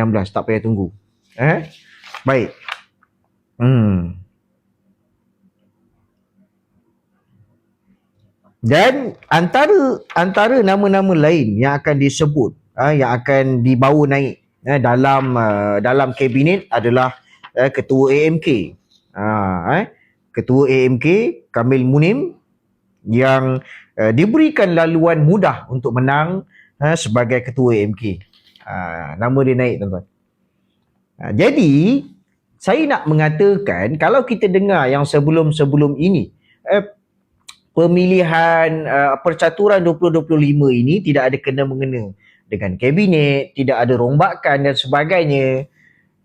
16 tak payah tunggu. Eh? Baik. Hmm. Dan antara antara nama-nama lain yang akan disebut uh, yang akan dibawa naik uh, dalam uh, dalam kabinet adalah uh, ketua AMK. Uh, eh? Ketua AMK Kamil Munim yang uh, diberikan laluan mudah untuk menang uh, sebagai ketua AMK. Uh, nama dia naik tuan-tuan. Uh, jadi saya nak mengatakan kalau kita dengar yang sebelum-sebelum ini uh, pemilihan uh, percaturan 2025 ini tidak ada kena mengena dengan kabinet, tidak ada rombakan dan sebagainya.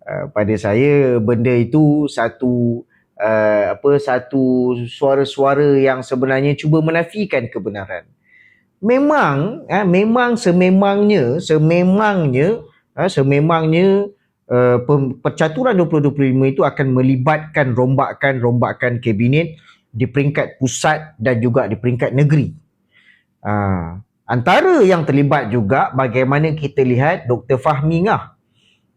Uh, pada saya benda itu satu uh, apa satu suara-suara yang sebenarnya cuba menafikan kebenaran. Memang uh, memang sememangnya sememangnya uh, sememangnya uh, percaturan 2025 itu akan melibatkan rombakan-rombakan kabinet di peringkat pusat dan juga di peringkat negeri. Uh, antara yang terlibat juga bagaimana kita lihat Dr. Fahmi Ngah.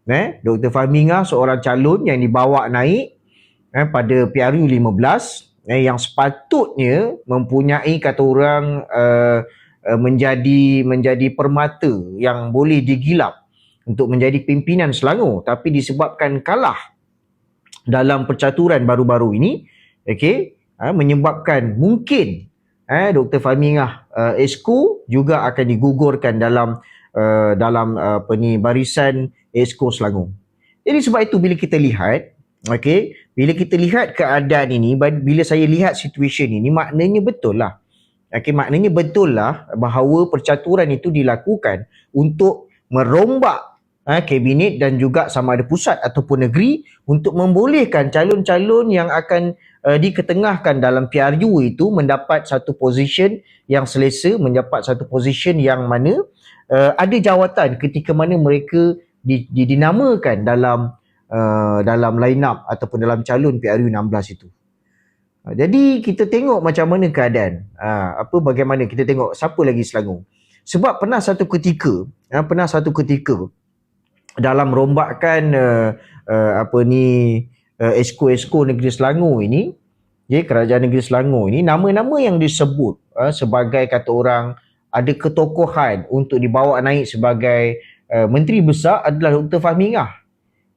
Eh, Dr. Fahmi Ngah seorang calon yang dibawa naik eh, pada PRU 15 eh, yang sepatutnya mempunyai kata orang uh, uh, menjadi menjadi permata yang boleh digilap untuk menjadi pimpinan Selangor tapi disebabkan kalah dalam percaturan baru-baru ini okey uh, menyebabkan mungkin eh Dr Fahmi Ngah uh, Esko juga akan digugurkan dalam uh, dalam uh, apa ni barisan Esko Selangor. Jadi sebab itu bila kita lihat okey bila kita lihat keadaan ini bila saya lihat situasi ini maknanya betul lah okey maknanya betul lah bahawa percaturan itu dilakukan untuk merombak eh, kabinet dan juga sama ada pusat ataupun negeri untuk membolehkan calon-calon yang akan uh, diketengahkan dalam PRU itu mendapat satu position yang selesa, mendapat satu position yang mana uh, ada jawatan ketika mana mereka di, di, dinamakan dalam uh, dalam line up ataupun dalam calon PRU 16 itu. Uh, jadi kita tengok macam mana keadaan. Uh, apa bagaimana kita tengok siapa lagi Selangor. Sebab pernah satu ketika, uh, pernah satu ketika dalam rombakan uh, uh, apa ni uh, esko-esko negeri Selangor ini ya kerajaan negeri Selangor ini nama-nama yang disebut uh, sebagai kata orang ada ketokohan untuk dibawa naik sebagai uh, menteri besar adalah Dr Fahmi Ngah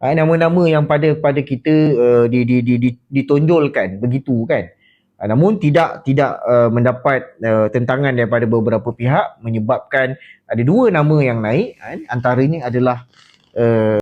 uh, nama-nama yang pada pada kita uh, di, di, di, di, ditonjolkan begitu kan? Uh, namun tidak tidak uh, mendapat uh, tentangan daripada beberapa pihak menyebabkan ada dua nama yang naik uh, antaranya adalah uh,